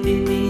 di di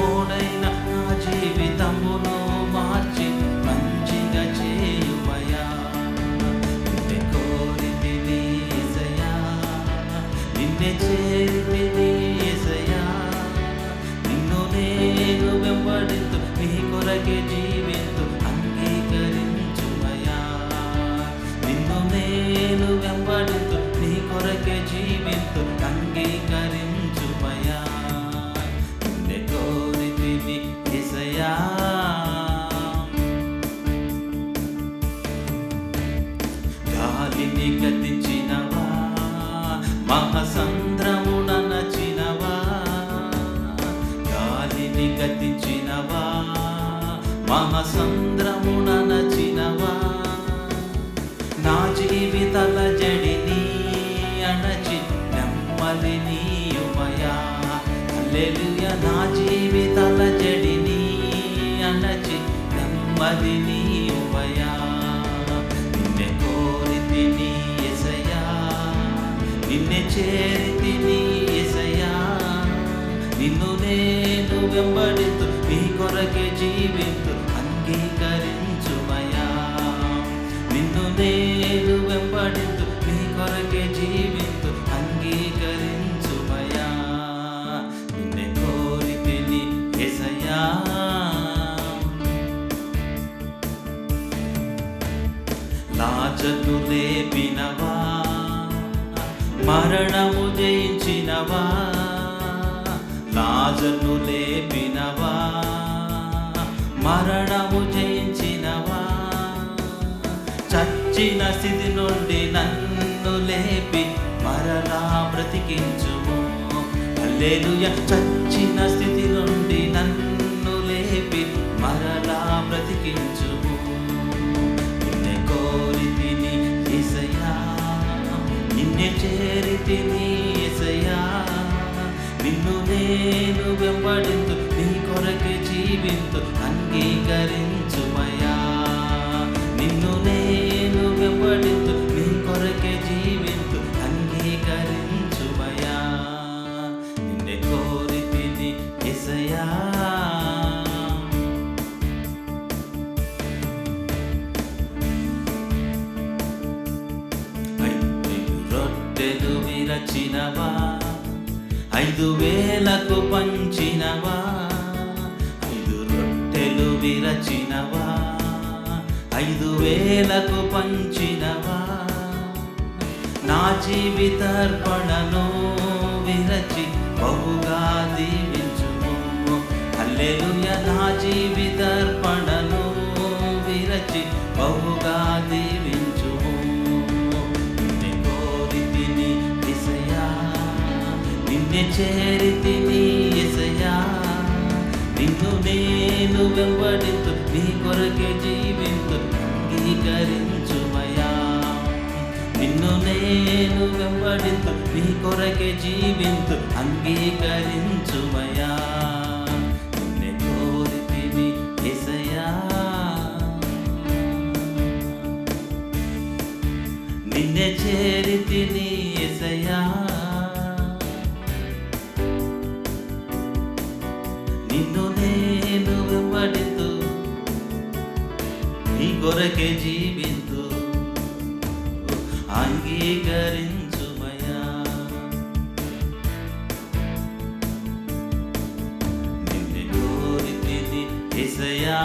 ఓడైన నా జీవితమును మార్చి మంచిగా చేయుమయా? నిన్నే నిన్నే చేరితిని నిన్ను నేను వెంబడింతు నీ కొరకే జీవితం యేసయ్యా గాలిని గతించినవా? మహసంద్రమున నచినవా? గాలిని గతించినవా? మహసంద్రమున నచినవా? నా జీవితల జడిని అణచి నెమ్మది నీయుమయా హల్లెలూయా నా జీవితల జడిని అణచి నెమ్మది నీయుమయా నిన్నే కోరితిని యేసయ్యా నిన్నే చేరితిని యేసయ్యా నిన్ను నేను వెంబడింతు నీ కొరకే జీవింతు లాజను లేపినవా? మరణము జయించినవా? లాజను లేపినవా? మరణము జయించినవా? చచ్చిన స్థితి నుండి నన్ను లేపి మరలా బ్రతికించుము. చచ్చిన స్థితి రచినవా ఐదు వేలకు పంచినవా? ఐదు రొట్టెలు విరచినవా? ఐదు వేలకు పంచినవా? నా జీవితార్పణను నిన్నే చేరితిని యేసయ్యా నిన్ను నేను వెంబడింతు నీ కొరకే జీవింతు అంగీకరించుమయా నిన్ను నేను వెంబడింతు నీ కొరకే జీవింతు అంగీకరించుమయా నిన్నే కోరితిని యేసయ్యా నిన్నే చేరితిని యేసయ్యా నీ కొరకే జీవింతు అంగీకరించుమయా నిన్ను కోరితిది ఎసయా